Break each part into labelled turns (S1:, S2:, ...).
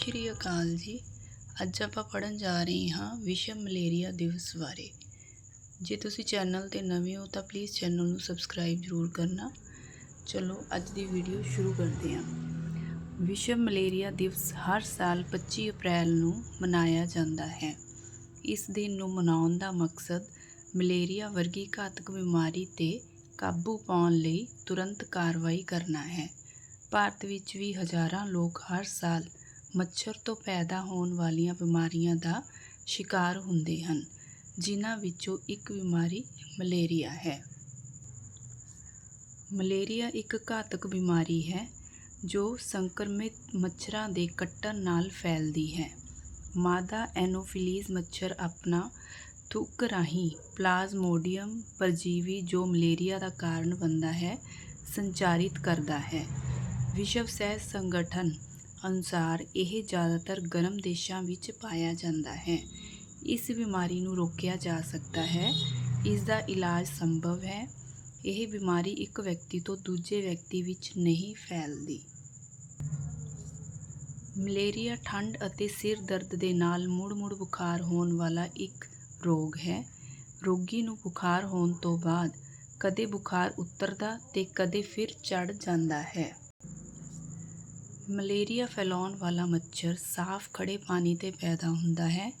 S1: ਸ਼੍ਰੀ ਅਕਾਲ ਜੀ। ਅੱਜ ਆਪਾਂ ਪੜਨ ਜਾ ਰਹੇ ਹਾਂ ਵਿਸ਼ਵ ਮਲੇਰੀਆ ਦਿਵਸ ਬਾਰੇ। ਜੇ ਤੁਸੀਂ ਚੈਨਲ ਤੇ ਨਵੇਂ ਹੋ ਤਾਂ ਪਲੀਜ਼ ਚੈਨਲ ਨੂੰ ਸਬਸਕ੍ਰਾਈਬ ਜ਼ਰੂਰ ਕਰਨਾ। ਚਲੋ, ਅੱਜ ਦੀ ਵੀਡੀਓ ਸ਼ੁਰੂ ਕਰਦੇ ਹਾਂ। ਵਿਸ਼ਵ ਮਲੇਰੀਆ ਦਿਵਸ ਹਰ ਸਾਲ 25 ਅਪ੍ਰੈਲ ਨੂੰ ਮਨਾਇਆ ਜਾਂਦਾ ਹੈ। ਇਸ ਦਿਨ ਨੂੰ ਮਨਾਉਣ ਦਾ ਮਕਸਦ ਮਲੇਰੀਆ ਵਰਗੀ ਘਾਤਕ ਬਿਮਾਰੀ ਤੇ ਕਾਬੂ ਪਾਉਣ ਲਈ ਤੁਰੰਤ ਕਾਰਵਾਈ ਕਰਨਾ ਹੈ। ਭਾਰਤ ਵਿੱਚ ਵੀ ਹਜ਼ਾਰਾਂ ਲੋਕ ਹਰ ਸਾਲ ਮੱਛਰ ਤੋਂ ਪੈਦਾ ਹੋਣ ਵਾਲੀਆਂ ਬਿਮਾਰੀਆਂ ਦਾ ਸ਼ਿਕਾਰ ਹੁੰਦੇ ਹਨ, ਜਿਨ੍ਹਾਂ ਵਿੱਚੋਂ ਇੱਕ ਬਿਮਾਰੀ ਮਲੇਰੀਆ ਹੈ। ਮਲੇਰੀਆ ਇੱਕ ਘਾਤਕ ਬਿਮਾਰੀ ਹੈ, ਜੋ ਸੰਕਰਮਿਤ ਮੱਛਰਾਂ ਦੇ ਕੱਟਣ ਨਾਲ ਫੈਲਦੀ ਹੈ। ਮਾਦਾ ਐਨੋਫਿਲੀਜ਼ ਮੱਛਰ ਆਪਣਾ ਥੁੱਕ ਰਾਹੀਂ ਪਲਾਜ਼ਮੋਡੀਅਮ ਪਰਜੀਵੀ ਜੋ ਮਲੇਰੀਆ ਦਾ ਕਾਰਨ ਬਣਦਾ ਹੈ, ਸੰਚਾਰਿਤ ਕਰਦਾ ਹੈ। ਵਿਸ਼ਵ ਸਿਹਤ ਸੰਗਠਨ ਅਨੁਸਾਰ ਇਹ ਜ਼ਿਆਦਾਤਰ ਗਰਮ ਦੇਸ਼ਾਂ ਵਿੱਚ ਪਾਇਆ ਜਾਂਦਾ ਹੈ। ਇਸ ਬਿਮਾਰੀ ਨੂੰ ਰੋਕਿਆ ਜਾ ਸਕਦਾ ਹੈ। ਇਸ ਦਾ ਇਲਾਜ ਸੰਭਵ ਹੈ। ਇਹ ਬਿਮਾਰੀ ਇੱਕ ਵਿਅਕਤੀ ਤੋਂ ਦੂਜੇ ਵਿਅਕਤੀ ਵਿੱਚ ਨਹੀਂ ਫੈਲਦੀ। ਮਲੇਰੀਆ ਠੰਡ ਅਤੇ ਸਿਰ ਦਰਦ ਦੇ ਨਾਲ ਮੁੜ-ਮੁੜ ਬੁਖਾਰ ਹੋਣ ਵਾਲਾ ਇੱਕ ਰੋਗ ਹੈ। ਰੋਗੀ ਨੂੰ ਬੁਖਾਰ ਹੋਣ ਤੋਂ ਬਾਅਦ ਕਦੇ ਬੁਖਾਰ ਉਤਰਦਾ ਤੇ ਕਦੇ ਫਿਰ ਚੜ ਜਾਂਦਾ ਹੈ। ਮਲੇਰੀਆ ਫੈਲਾਉਣ ਵਾਲਾ ਮੱਛਰ ਸਾਫ਼ ਖੜੇ ਪਾਣੀ ਤੇ ਪੈਦਾ ਹੁੰਦਾ ਹੈ।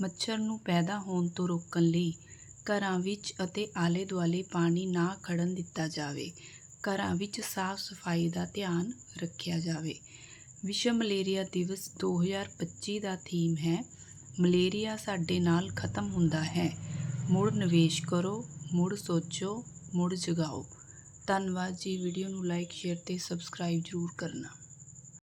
S1: ਮੱਛਰ ਨੂੰ ਪੈਦਾ ਹੋਣ ਤੋਂ ਰੋਕਣ ਲਈ ਘਰਾਂ ਵਿੱਚ ਅਤੇ ਆਲੇ-ਦੁਆਲੇ ਪਾਣੀ ਨਾ ਖੜਨ ਦਿੱਤਾ ਜਾਵੇ। ਘਰਾਂ ਵਿੱਚ ਸਾਫ਼ ਸਫ਼ਾਈ ਦਾ ਧਿਆਨ ਰੱਖਿਆ ਜਾਵੇ। ਵਿਸ਼ਵ ਮਲੇਰੀਆ ਦਿਵਸ 2025 ਦਾ ਥੀਮ ਹੈ। ਮਲੇਰੀਆ ਸਾਡੇ ਨਾਲ ਖਤਮ ਹੁੰਦਾ ਹੈ। ਮੁੜ ਨਿਵੇਸ਼ ਕਰੋ, ਮੁੜ ਸੋਚੋ, ਮੁੜ ਜਗਾਓ। ਧੰਨਵਾਦ ਜੀ। ਵੀਡੀਓ ਨੂੰ ਲਾਈਕ, ਸ਼ੇਅਰ ਤੇ ਸਬਸਕ੍ਰਾਈਬ ਜ਼ਰੂਰ ਕਰਨਾ।